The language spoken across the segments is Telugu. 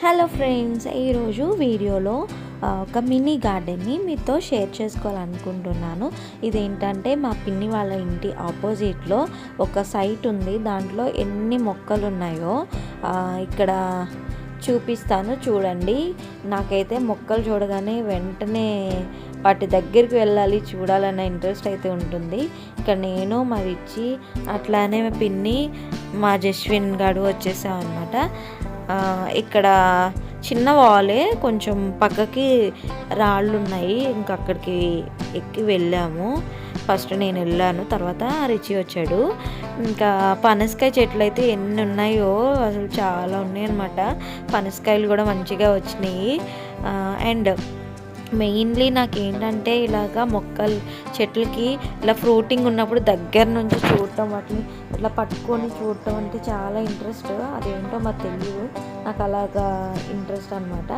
హలో ఫ్రెండ్స్ ఈరోజు వీడియోలో ఒక మినీ గార్డెన్ని మీతో షేర్ చేసుకోవాలనుకుంటున్నాను. ఇదేంటంటే మా పిన్ని వాళ్ళ ఇంటి ఆపోజిట్లో ఒక సైట్ ఉంది. దాంట్లో ఎన్ని మొక్కలు ఉన్నాయో ఇక్కడ చూపిస్తాను. చూడండి. నాకైతే మొక్కలు చూడగానే వెంటనే వాటి దగ్గరికి వెళ్ళాలి. చూడాలన్న ఇంట్రెస్ట్ అయితే ఉంటుంది. ఇక్కడ నేను మా రిచ్చి అట్లానే పిన్ని మా జస్విన్ గారు వచ్చేసాం అనమాట ఇక్కడ చిన్న వాలే కొంచెం పక్కకి రాళ్ళు ఉన్నాయి ఇంకా అక్కడికి ఎక్కి వెళ్ళాము. ఫస్ట్ నేను వెళ్ళాను తర్వాత రిచి వచ్చాడు. ఇంకా పనసకాయ చెట్లు అయితే ఎన్ని ఉన్నాయో అసలు చాలా ఉన్నాయి అనమాట పనసకాయలు కూడా మంచిగా వచ్చినాయి. అండ్ మెయిన్లీ నాకు ఏంటంటే ఇలాగా మొక్కలు చెట్లకి ఇలా ఫ్రూటింగ్ ఉన్నప్పుడు దగ్గర నుంచి చూడటం వాటిని ఇట్లా పట్టుకొని చూడటం అంటే చాలా ఇంట్రెస్ట్. అదేంటో మాకు తెలియదు నాకు అలాగా ఇంట్రెస్ట్ అనమాట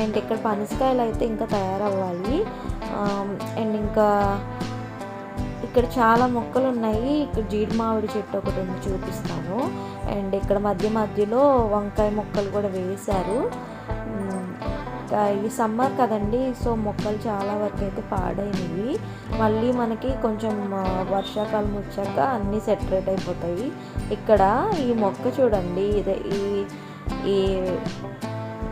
అండ్ ఇక్కడ పనసకాయలు అయితే ఇంకా తయారవ్వాలి. అండ్ ఇంకా ఇక్కడ చాలా మొక్కలు ఉన్నాయి. ఇక్కడ జీడి మామిడి చెట్టు ఒకటి ఉంది చూపిస్తాను. అండ్ ఇక్కడ మధ్య మధ్యలో వంకాయ మొక్కలు కూడా వేశారు. ఇంకా ఈ సమ్మర్ కదండి సో మొక్కలు చాలా వరకు అయితే పాడైనవి. మళ్ళీ మనకి కొంచెం వర్షాకాలం వచ్చాక అన్నీ సెటరేట్ అయిపోతాయి. ఇక్కడ ఈ మొక్క చూడండి ఇదే ఈ ఈ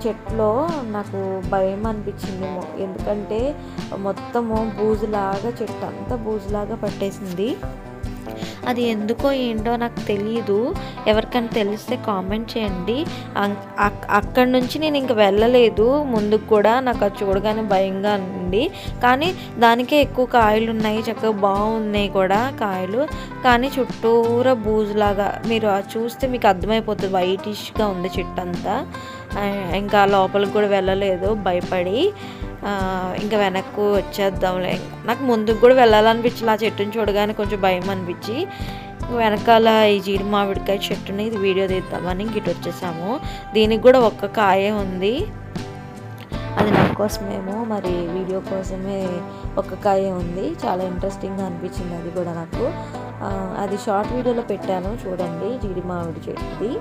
చెట్లో నాకు భయం అనిపించింది ఎందుకంటే మొత్తము బూజులాగా చెట్టు అంతా బూజులాగా పట్టేసింది. అది ఎందుకో ఏంటో నాకు తెలియదు ఎవరికైనా తెలిస్తే కామెంట్ చేయండి. అక్కడి నుంచి నేను ఇంక వెళ్ళలేదు. ముందుకు కూడా నాకు అది చూడగానే భయంగా ఉంది. కానీ దానికే ఎక్కువ కాయలు ఉన్నాయి. చక్కగా బాగున్నాయి కూడా కాయలు. కానీ చుట్టూరా బూజులాగా మీరు అది చూస్తే మీకు అర్థమైపోతుంది. వైటిష్గా ఉంది చెట్టు అంతా. ఇంకా లోపలికి కూడా వెళ్ళలేదు. భయపడి. ఇంకా వెనక్కు వచ్చేద్దాంలే. నాకు ముందుకు కూడా వెళ్ళాలనిపించలే. ఆ చెట్టుని చూడగానే కొంచెం భయం అనిపించి వెనకాల ఈ జీడి మామిడికాయ చెట్టుని ఇది వీడియో తీద్దామని ఇంక ఇటు వచ్చేసాము. దీనికి కూడా ఒక్క కాయే ఉంది. అది నా కోసమేమో మరి వీడియో కోసమే ఒక కాయ ఉంది. చాలా ఇంట్రెస్టింగ్గా అనిపించింది అది కూడా నాకు. అది షార్ట్ వీడియోలో పెట్టాను. చూడండి జీడి మామిడి చెట్టుది.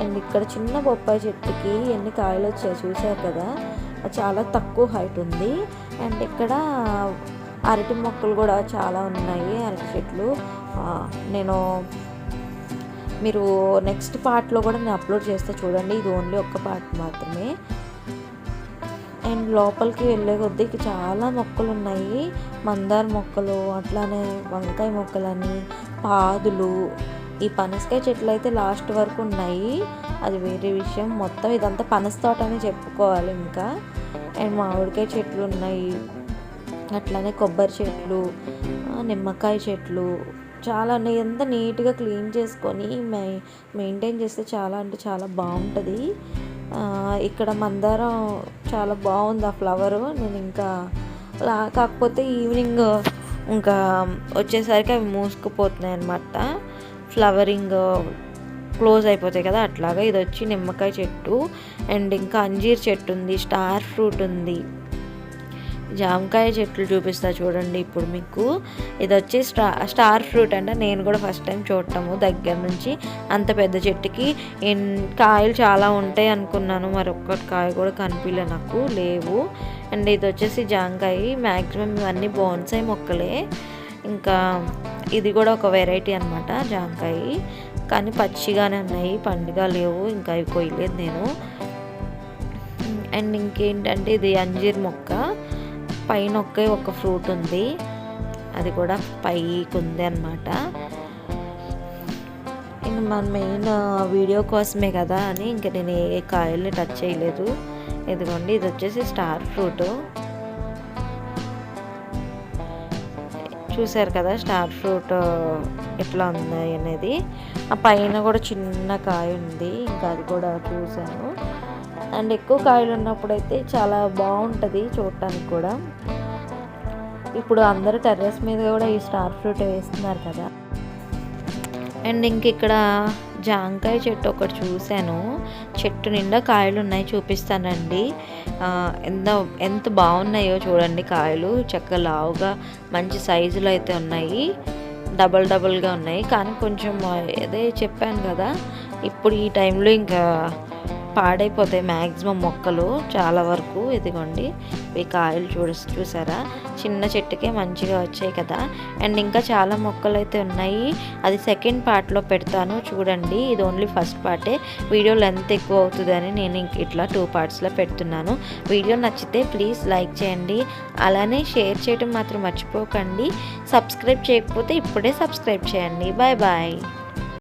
అండ్ ఇక్కడ చిన్న బొప్పాయి చెట్టుకి ఎన్ని కాయలు వచ్చాయో చూసారు కదా? చాలా తక్కువ హైట్ ఉంది. అండ్ ఇక్కడ అరటి మొక్కలు కూడా చాలా ఉన్నాయి అరటి చెట్లు. నేను మీరు నెక్స్ట్ పార్ట్లో కూడా నేను అప్లోడ్ చేస్తే చూడండి. ఇది ఓన్లీ ఒక్క పార్ట్ మాత్రమే. అండ్ లోపలికి వెళ్ళే కొద్దీ చాలా మొక్కలు ఉన్నాయి. మందార మొక్కలు అట్లానే వంకాయ మొక్కలని పాదులు ఈ పనసకాయ చెట్లు అయితే లాస్ట్ వరకు ఉన్నాయి. అది వేరే విషయం. మొత్తం ఇదంతా పనస తోట అని చెప్పుకోవాలి ఇంకా. అండ్ మామిడికాయ చెట్లు ఉన్నాయి. అట్లానే కొబ్బరి చెట్లు నిమ్మకాయ చెట్లు చాలా ఉన్నాయి. ఎంత నీట్గా క్లీన్ చేసుకొని మె మెయింటైన్ చేస్తే చాలా అంటే చాలా బాగుంటుంది. ఇక్కడ మందారం చాలా బాగుంది ఆ ఫ్లవరు. నేను ఇంకా లా- కాకపోతే ఈవినింగ్ ఇంకా వచ్చేసరికి అవి మూసుకుపోతున్నాయి అనమాట ఫ్లవరింగ్ క్లోజ్ అయిపోతాయి కదా అట్లాగా. ఇది వచ్చి నిమ్మకాయ చెట్టు అండ్ ఇంకా అంజీర్ చెట్టు ఉంది స్టార్ ఫ్రూట్ ఉంది. జామకాయ చెట్లు చూపిస్తా చూడండి ఇప్పుడు మీకు. ఇది వచ్చి స్టా స్టార్ ఫ్రూట్ అంటే. నేను కూడా ఫస్ట్ టైం చూడటము. దగ్గర నుంచి అంత పెద్ద చెట్టుకి కాయలు చాలా ఉంటాయి అనుకున్నాను. మరి ఒక్కటి కాయ కూడా కనిపించలే నాకు లేవు. అండ్ ఇది వచ్చేసి జామకాయ మ్యాక్సిమం ఇవన్నీ బోన్సాయి మొక్కలే. ఇంకా ఇది కూడా ఒక వెరైటీ అనమాట జామకాయ కానీ పచ్చిగానే ఉన్నాయి పండుగ లేవు ఇంకా అవి కొయ్యలేదు నేను. అండ్ ఇంకేంటంటే ఇది అంజీర్ మొక్క పైన ఒకే ఒక ఫ్రూట్ ఉంది. అది కూడా పైకి ఉంది అనమాట ఇంక మన మెయిన్ వీడియో కోసమే కదా అని ఇంక నేను ఏ కాయల్ని టచ్ చేయలేదు. ఇదిగోండి ఇది వచ్చేసి స్టార్ ఫ్రూట్. చూసారు కదా స్టార్ ఫ్రూట్ ఎట్లా ఉన్నాయి అనేది. ఆ పైన కూడా చిన్న కాయ ఉంది ఇంకా అది కూడా చూసాను అండ్ ఎక్కువ కాయలు ఉన్నప్పుడు అయితే చాలా బాగుంటుంది చూడటానికి కూడా. ఇప్పుడు అందరూ టెర్రస్ మీద కూడా ఈ స్టార్ ఫ్రూట్ వేస్తున్నారు కదా. అండ్ ఇంక ఇక్కడ జాంకాయ చెట్టు ఒకటి చూశాను. చెట్టు నిండా కాయలు ఉన్నాయి చూపిస్తానండి. ఎంత ఎంత బాగున్నాయో చూడండి కాయలు. చక్కగా లావుగా మంచి సైజులో అయితే ఉన్నాయి. డబల్ డబల్గా ఉన్నాయి. కానీ కొంచెం అదే చెప్పాను కదా ఇప్పుడు ఈ టైంలో ఇంకా పాడైపోతాయి మ్యాక్సిమం మొక్కలు చాలా వరకు. ఇదిగోండి ఈ కాయలు చూడ చూసారా? చిన్న చెట్టుకే మంచిగా వచ్చాయి కదా. అండ్ ఇంకా చాలా మొక్కలు అయితే ఉన్నాయి. అది సెకండ్ పార్ట్లో పెడతాను చూడండి. ఇది ఓన్లీ ఫస్ట్ పార్టే. వీడియో లెంత్ ఎక్కువ అవుతుందని నేను ఇంక ఇట్లా టూ పార్ట్స్లో పెడుతున్నాను. వీడియో నచ్చితే ప్లీజ్ లైక్ చేయండి. అలానే షేర్ చేయడం మాత్రం మర్చిపోకండి. సబ్స్క్రైబ్ చేయకపోతే ఇప్పుడే సబ్స్క్రైబ్ చేయండి. Bye bye.